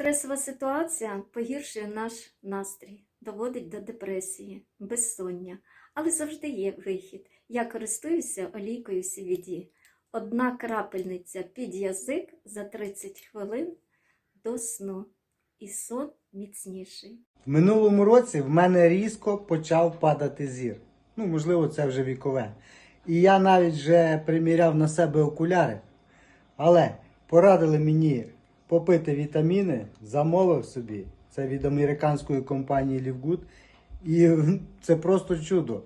Стресова ситуація погіршує наш настрій, доводить до депресії, безсоння. Але завжди є вихід. Я користуюся олійкою CBD. Одна крапельниця під язик за 30 хвилин до сну. І сон міцніший. В минулому році в мене різко почав падати зір. Ну, можливо, це вже вікове. І я навіть вже приміряв на себе окуляри. Але порадили мені попити вітаміни, замовив собі. Це від американської компанії Livgood. І це просто чудо.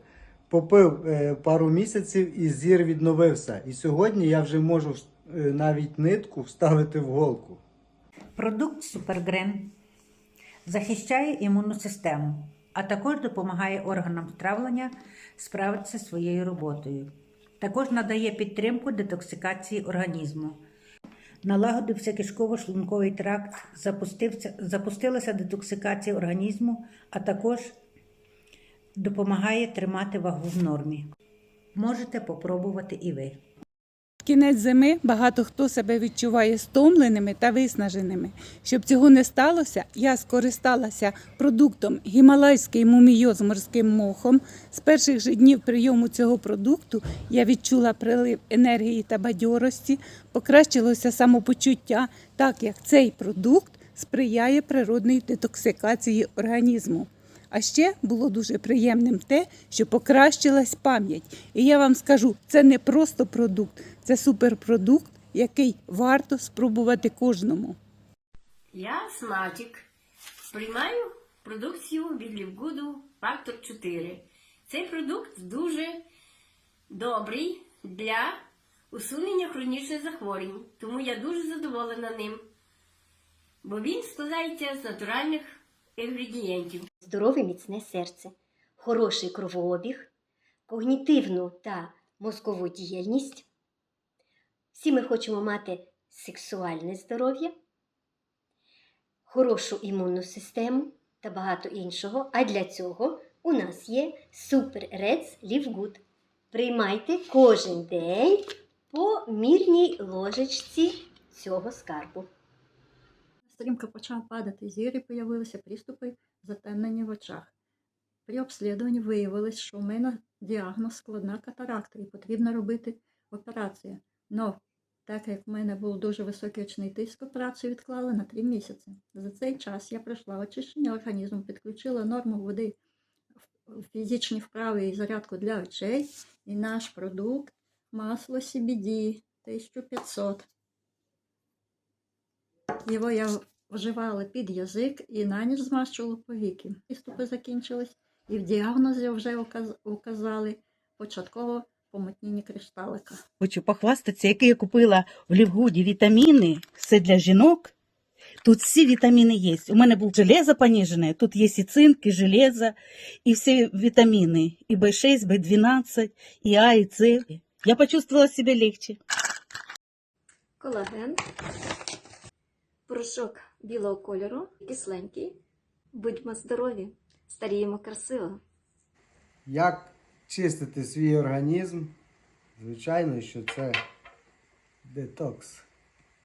Попив е, пару місяців і зір відновився. І сьогодні я вже можу е, навіть нитку вставити в голку. Продукт Супергрен захищає імунну систему, а також допомагає органам травлення справитися своєю роботою. Також надає підтримку детоксикації організму. Налагодився кишково-шлунковий тракт, запустилася детоксикація організму, а також допомагає тримати вагу в нормі. Можете попробувати і ви. Кінець зими багато хто себе відчуває стомленими та виснаженими. Щоб цього не сталося, я скористалася продуктом гімалайський мумійоз з морським мохом. З перших же днів прийому цього продукту я відчула прилив енергії та бадьорості, покращилося самопочуття, так як цей продукт сприяє природній детоксикації організму. А ще було дуже приємним те, що покращилась пам'ять. І я вам скажу, це не просто продукт, це суперпродукт, який варто спробувати кожному. Я Сматік. Приймаю продукцію від Лівгуду Фактор 4. Цей продукт дуже добрий для усунення хронічних захворювань, тому я дуже задоволена ним, бо він складається з натуральних інгредієнтів. здорове міцне серце, хороший кровообіг, когнітивну та мозкову діяльність. Всі ми хочемо мати сексуальне здоров'я, хорошу імунну систему та багато іншого. А для цього у нас є Super Reds Live Good. Приймайте кожен день по мірній ложечці цього скарбу. Стрімко почав падати зір і появилися приступи затемнення в очах. При обслідуванні виявилось, що у мене діагноз складна катаракта і потрібно робити операцію. Но так як в мене був дуже високий очний тиск, операцію відклали на 3 місяці. За цей час я пройшла очищення організму, підключила норму води, в- фізичні вправи і зарядку для очей. І наш продукт масло CBD 1500. Його я вживала під язик і на ніч змащувала повіки. Приступи закінчились, і в діагнозі вже указали початково помутніння кришталика. Хочу похвастатися, які я купила в Лівгуді вітаміни. Все для жінок. Тут всі вітаміни є. У мене був железо поніжене, тут є і цинк, і железо, і всі вітаміни. І B6, B12, і А, і С. Я почувствовала себе легче. Колаген, порошок білого кольору, кисленький. Будьмо здорові, старіємо красиво. Як чистити свій організм? Звичайно, що це детокс.